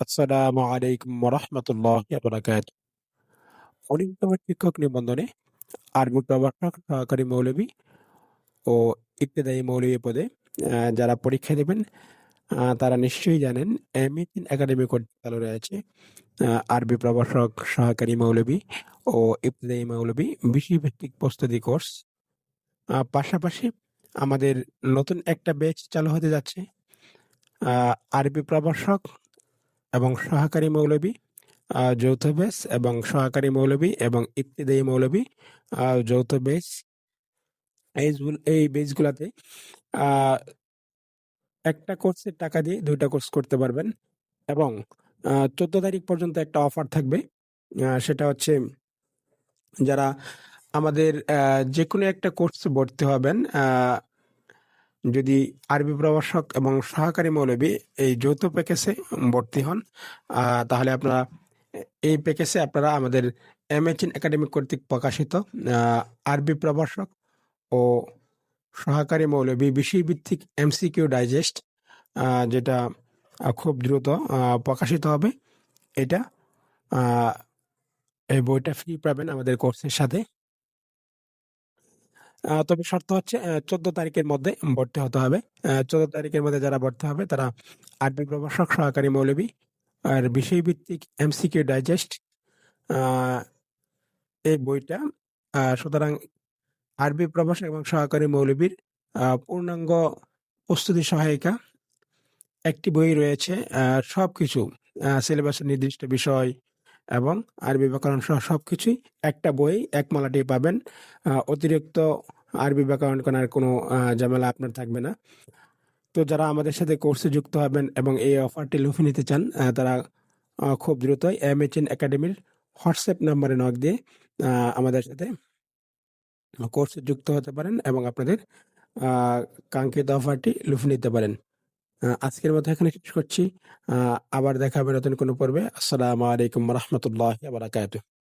আসসালামু আলাইকুম ওরহমতুল্লাহি বারাকাত অন্যতম শিক্ষক নিবন্ধনে আরবি প্রভাষক সহকারী মৌলবী ও ইবতেদায়ী মৌলবী পদে যারা পরীক্ষা দেবেন তারা নিশ্চয়ই জানেন এমিন একাডেমি কর্তৃক চালু রয়েছে আরবি প্রভাষক সহকারী মৌলবী ও ইবতেদায়ী মৌলবী ভিত্তিক প্রস্তুতি কোর্স। পাশাপাশি আমাদের নতুন একটা ব্যাচ চালু হতে যাচ্ছে আরবি প্রভাষক এবং সহকারী মৌলবী যৌথ বেস এবং সহকারী মৌলবী এবং ইবতেদায়ী মৌলবী যৌথ বেস। এই এই বেসগুলাতে একটা কোর্সের টাকা দিয়ে দুইটা কোর্স করতে পারবেন এবং চোদ্দ তারিখ পর্যন্ত একটা অফার থাকবে। সেটা হচ্ছে যারা আমাদের যে কোনো একটা কোর্সে ভর্তি হবেন যদি আরবি প্রভাষক এবং সহকারী মৌলবী এই যৌথ প্যাকেজে ভর্তি হন তাহলে আপনারা এই প্যাকেজে আপনারা আমাদের এমএচএন একাডেমি কর্তৃক প্রকাশিত আরবি প্রভাষক ও সহকারী মৌলবী বিষয়ভিত্তিক এমসিকিউ ডাইজেস্ট যেটা খুব দ্রুত প্রকাশিত হবে। এটা এই বইটা ফ্রি পাবেন আমাদের কোর্সের সাথে। তবে শর্ত হচ্ছে চোদ্দ তারিখের মধ্যে ভর্তি হতে হবে। চোদ্দ তারিখের মধ্যে যারা ভর্তি হবে তারা আরবি প্রভাষক সহকারী মৌলবী আর বিষয়ভিত্তিক এমসিকিউ ডাইজেস্ট এই বইটা সুতরাং আরবি প্রভাষক এবং সহকারী মৌলবীর পূর্ণাঙ্গ প্রস্তুতি সহায়িকা একটি বই রয়েছে আহ, সবকিছু সিলেবাসের নির্দিষ্ট বিষয় এবং আরবি ব্যাকরণ সহ সব কিছুই একটা বই এক মালাটি পাবেন। অতিরিক্ত আরবি ব্যাকরণ করার কোনো ঝামেলা আপনার থাকবে না। তো যারা আমাদের সাথে কোর্সে যুক্ত হবেন এবং এই অফারটি লুফে নিতে চান তারা খুব দ্রুতই এমএচএন একাডেমির হোয়াটসঅ্যাপ নাম্বারে নক দিয়ে আমাদের সাথে কোর্সে যুক্ত হতে পারেন এবং আপনাদের কাঙ্ক্ষিত অফারটি লুফে নিতে পারেন। আজকের মতো এখানে শেষ করছি। আবার দেখা হবে নতুন কোনো পর্বে। আসসালামু আলাইকুম রহমতুল্লাহ বারাকাতুহ।